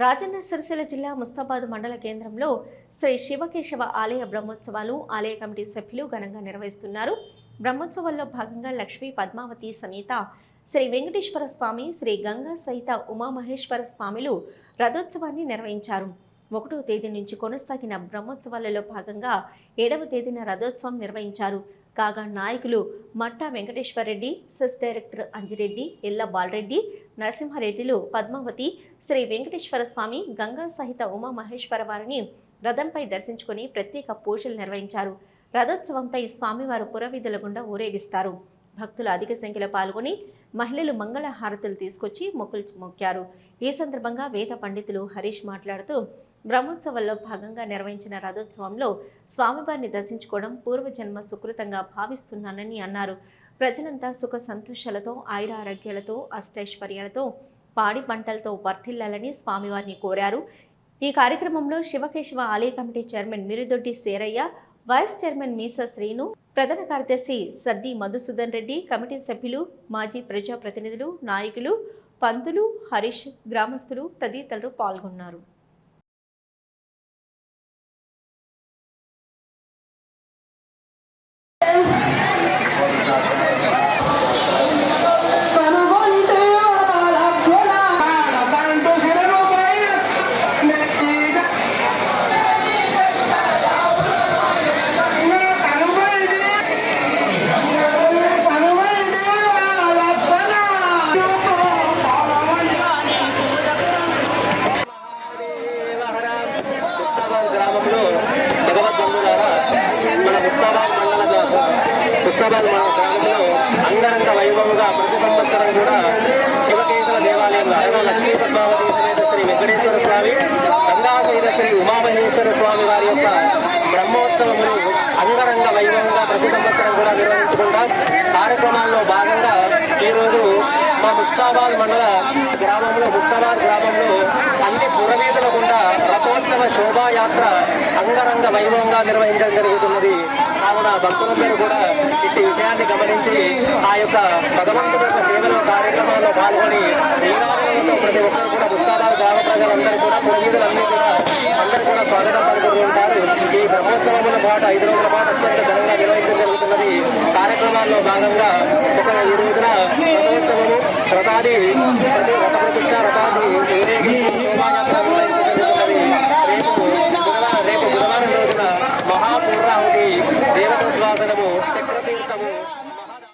రాజన్న సిరిసిల్ల జిల్లా ముస్తాబాద్ మండల కేంద్రంలో శ్రీ శివకేశవ ఆలయ బ్రహ్మోత్సవాలు ఆలయ కమిటీ సభ్యులు ఘనంగా నిర్వహిస్తున్నారు. బ్రహ్మోత్సవాల్లో భాగంగా లక్ష్మీ పద్మావతి సమేత శ్రీ వెంకటేశ్వర స్వామి శ్రీ గంగా సహిత ఉమామహేశ్వర స్వామిలు రథోత్సవాన్ని నిర్వహించారు. ఒకటో తేదీ నుంచి కొనసాగిన బ్రహ్మోత్సవాలలో భాగంగా ఏడవ తేదీన రథోత్సవం నిర్వహించారు. కాగా నాయకులు మట్టా వెంకటేశ్వరరెడ్డి సెస్ డైరెక్టర్ అంజిరెడ్డి ఎల్ల బాలరెడ్డి నరసింహారెడ్డిలు పద్మావతి శ్రీ వెంకటేశ్వర స్వామి గంగా సహిత ఉమా మహేశ్వర వారిని రథంపై దర్శించుకుని ప్రత్యేక పూజలు నిర్వహించారు. రథోత్సవంపై స్వామివారు పురవీధుల గుండా ఊరేగిస్తారు. భక్తులు అధిక సంఖ్యలో పాల్గొని మహిళలు మంగళ హారతులు తీసుకొచ్చి మొక్కులు మొక్కారు. ఈ సందర్భంగా వేద పండితులు హరీష్ మాట్లాడుతూ బ్రహ్మోత్సవాల్లో భాగంగా నిర్వహించిన రథోత్సవంలో స్వామివారిని దర్శించుకోవడం పూర్వజన్మ సుకృతంగా భావిస్తున్నానని అన్నారు. ప్రజలంతా సుఖ సంతోషాలతో ఆయురారోగ్యాలతో అష్టైశ్వర్యాలతో పాడి పంటలతో వర్ధిల్లాలని స్వామివారిని కోరారు. ఈ కార్యక్రమంలో శివకేశవ ఆలయ committee chairman Mirudoddi Serayya vice chairman Meesa Srinu ప్రధాన కార్యదర్శి సద్ది మధుసూదన్ రెడ్డి కమిటీ సభ్యులు మాజీ ప్రజాప్రతినిధులు నాయకులు పంతులు హరీష్ గ్రామస్తులు తదితరులు పాల్గొన్నారు. ముస్తాబాద్ మన గ్రామంలో అంగరంగ వైభవంగా ప్రతి సంవత్సరం కూడా శివకేశవ దేవాలయంలో అనగా లక్ష్మీ పద్మావతి సమేత శ్రీ వెంకటేశ్వర స్వామి గంగా సహిత శ్రీ ఉమామహేశ్వర స్వామి వారి యొక్క బ్రహ్మోత్సవములు అంగరంగ వైభవంగా ప్రతి సంవత్సరం కూడా నిర్వహించుకుంటాం. కార్యక్రమాల్లో భాగంగా ఈరోజు మా ముస్తాబాద్ మండల గ్రామంలో ముస్తాబాద్ గ్రామంలో అన్ని పురవీధుల గుండా రథోత్సవ శోభాయాత్ర అంగరంగ వైభవంగా నిర్వహించడం జరుగుతున్నది. కావున భక్తులందరూ కూడా ఇట్టి విషయాన్ని గమనించి ఆ యొక్క భగవంతుడి యొక్క సేవలో కార్యక్రమాల్లో పాల్గొని నీరాజనంతో ప్రతి ఒక్కరు కూడా పుస్తకాలు గ్రామ ప్రజలందరూ కూడా పురవీధులన్నీ కూడా అందరూ కూడా స్వాగతం పలుకుతూ ఉంటారు ఈ బ్రహ్మోత్సవముల పాటు ఐదు రోజుల పాటు అత్యంత ఘనంగా నిర్వహించడం జరుగుతున్నది. కార్యక్రమాల్లో భాగంగా ఒక ఈ రోజున రథోత్సవము రథాది ప్రతి কাঠামো